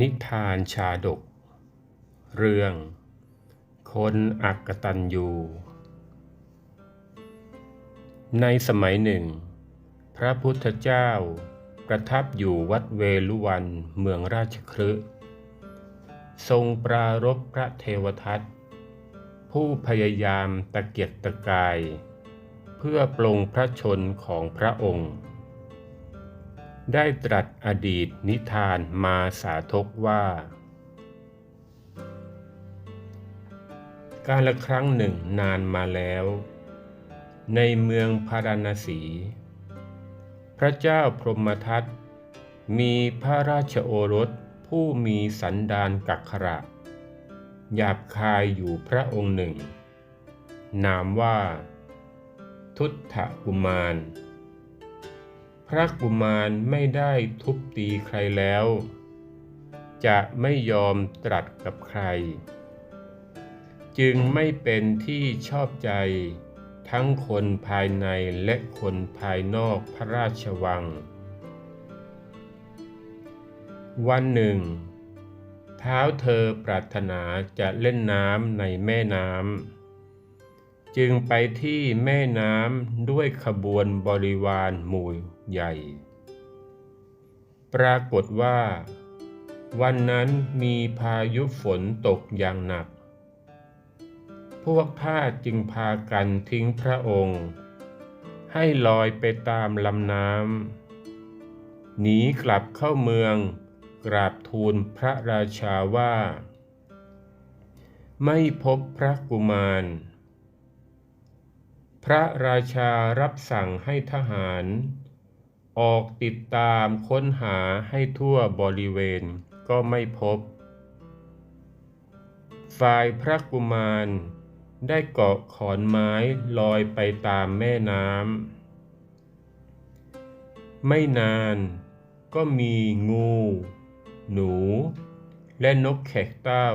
นิทานชาดก เรื่อง คนอักตันยูในสมัยหนึ่ง พระพุทธเจ้าประทับอยู่วัดเวลุวันเมืองราชคฤห์ทรงปรารบพระเทวทัตผู้พยายามตะเกียกตะกาย เพื่อปลงพระชนของพระองค์ ได้ตรัสอดีตนิทานมาสาธกว่า การละครั้งหนึ่งนานมาแล้ว ในเมืองพาราณสี พระเจ้าพรหมทัตมีพระราชโอรสผู้มีสันดานกักขระ หยาบคายอยู่พระองค์หนึ่ง นามว่า ทุตถกุมาร พระกุมารไม่ได้ทุบตีใครแล้ว จะไม่ยอมตรัสกับใคร จึงไม่เป็นที่ชอบใจทั้งคนภายในและคนภายนอกพระราชวัง วันหนึ่ง เท้าเธอปรารถนาจะเล่นน้ำในแม่น้ำ จึงไปที่แม่น้ำด้วยขบวนบริวารหมู่ใหญ่ ปรากฏว่า วันนั้นมีพายุฝนตกอย่างหนัก พวกทาสจึงพากันทิ้งพระองค์ ให้ลอยไปตามลำน้ำหนีกลับเข้าเมืองกราบทูลพระราชาว่า ไม่พบพระกุมาร พระราชารับสั่งให้ทหาร ออกติดตามค้นหาให้ทั่วบริเวณก็ไม่พบ ฝ่ายพระกุมารได้เกาะขอนไม้ลอยไปตามแม่น้ำ ไม่นานก็มีงู หนู และนกแขกเต้า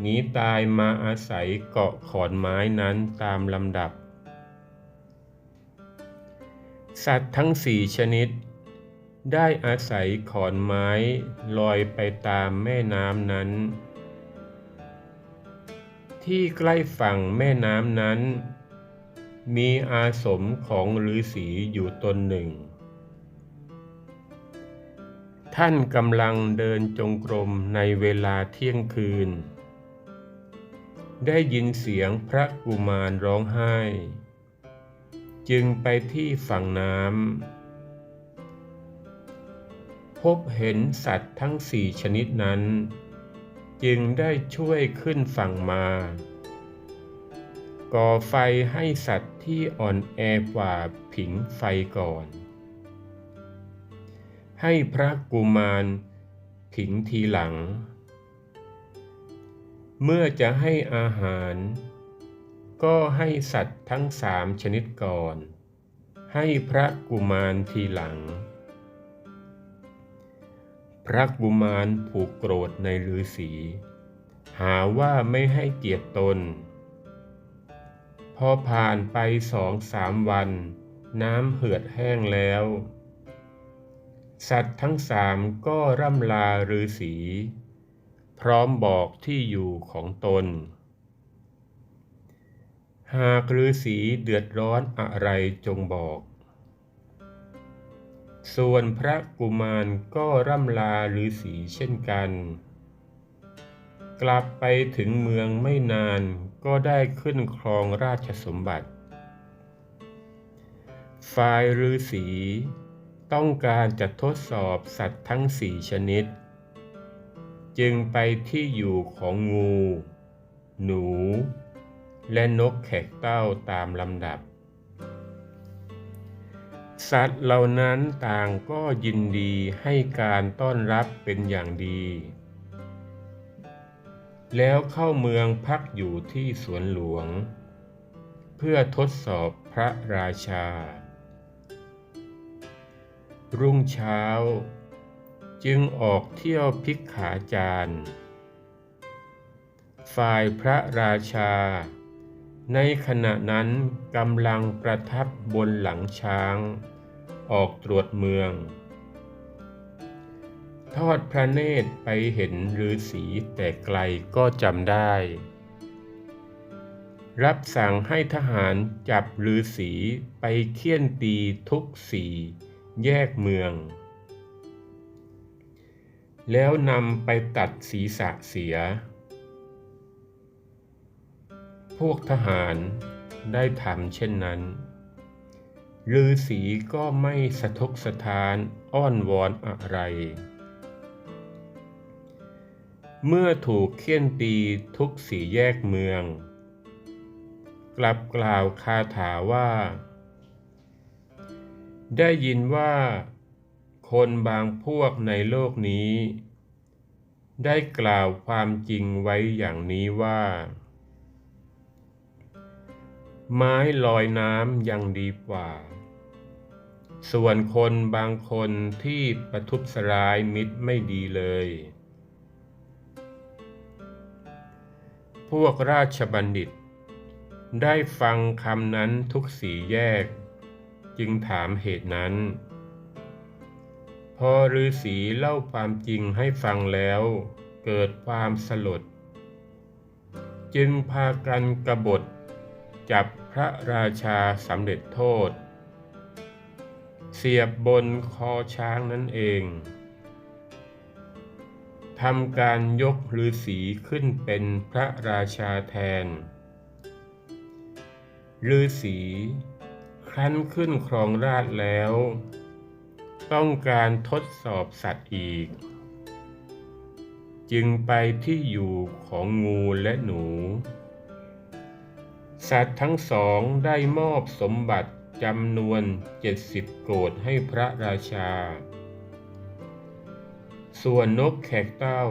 หนีตายมาอาศัยเกาะขอนไม้นั้นตามลำดับ สัตว์ทั้งสี่ชนิด ได้อาศัยขอนไม้ลอยไปตามแม่น้ำนั้น ที่ใกล้ฝั่งแม่น้ำนั้น มีอาสมของฤาษีอยู่ตนหนึ่ง ท่านกำลังเดินจงกรมในเวลาเที่ยงคืน ได้ยินเสียงพระกุมารร้องไห้ จึงไปที่ฝั่งน้ำพบเห็นสัตว์ทั้งสี่ชนิดนั้น จึงได้ช่วยขึ้นฝั่งมา ก่อไฟให้สัตว์ที่อ่อนแอกว่าผิงไฟก่อน ให้พระกุมารผิงทีหลัง เมื่อจะให้อาหาร ก็ให้สัตว์ทั้งสามชนิดก่อน ให้พระกุมารทีหลัง พระกุมารผูกโกรธในฤาษีหาว่าไม่ให้เกียรติตน พอผ่านไปสองสามวัน น้ำเหือดแห้งแล้ว สัตว์ทั้งสามก็ร่ำลาฤาษีพร้อมบอกที่อยู่ของตน หากฤาษีเดือดร้อนอะไรจงบอก ส่วนพระกุมารก็ร่ำลาฤาษีเช่นกัน กลับไปถึงเมืองไม่นานก็ได้ขึ้นครองราชสมบัติ ฝ่ายฤาษีต้องการจะทดสอบสัตว์ทั้งสี่ชนิด จึงไปที่อยู่ของงู หนู และนกแขกเต้าตามลำดับ สัตว์เหล่านั้นต่างก็ยินดีให้การต้อนรับเป็นอย่างดี แล้วเข้าเมืองพักอยู่ที่สวนหลวง เพื่อทดสอบพระราชา รุ่งเช้า จึงออกเที่ยวพิกขาจารย์ฝ่ายพระราชา ในขณะนั้นกำลังประทับบนหลังช้าง ออกตรวจเมือง ทอดพระเนตรไปเห็นฤาษีแต่ไกลก็จำได้ รับสั่งให้ทหารจับฤาษีไปเคี่ยนตีทุกสีแยกเมือง แล้วนำไปตัดศีรษะเสีย พวกทหารได้ทำเช่นนั้นฤาษีก็ไม่สะทกสะท้านอ้อนวอนอะไร เมื่อถูกเคี่ยนตีทุกสี่แยกเมือง กลับกล่าวคาถาว่า ได้ยินว่า คนบางพวกในโลกนี้ ได้กล่าวความจริงไว้อย่างนี้ว่า ไม้ลอยน้ำยังดีกว่า ส่วนคนบางคนที่ประทุษร้ายมิตรไม่ดีเลย พวกราชบัณฑิต ได้ฟังคำนั้นทุกสีแยก จึงถามเหตุนั้น พอฤาษีเล่าความจริงให้ฟังแล้ว เกิดความสลด จึงพากันกระบฏ จับพระราชาสำเร็จโทษ เสียบบนคอช้างนั่นเองทำการยกฤาษีขึ้นเป็นพระราชาแทนฤาษีครั้นขึ้นครองราชแล้ว ต้องการทดสอบสัตว์อีก จึงไปที่อยู่ของงูและหนู สัตว์ทั้งสองได้มอบสมบัติจำนวนเจ็ดสิบโกรธให้พระราชา ส่วนนกแขกเต้า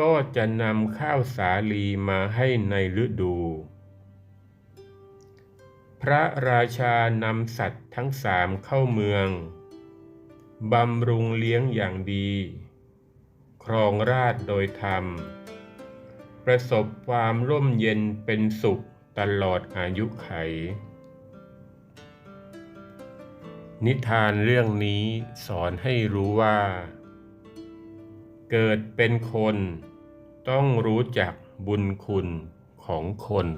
ก็จะนำข้าวสาลีมาให้ในฤดู พระราชานำสัตว์ทั้งสามเข้าเมือง บำรุงเลี้ยงอย่างดี ครองราชโดยธรรม ประสบความร่มเย็นเป็นสุข ตลอดอายุไข นิทานเรื่องนี้สอนให้รู้ว่า เกิดเป็นคนต้องรู้จักบุญคุณของคน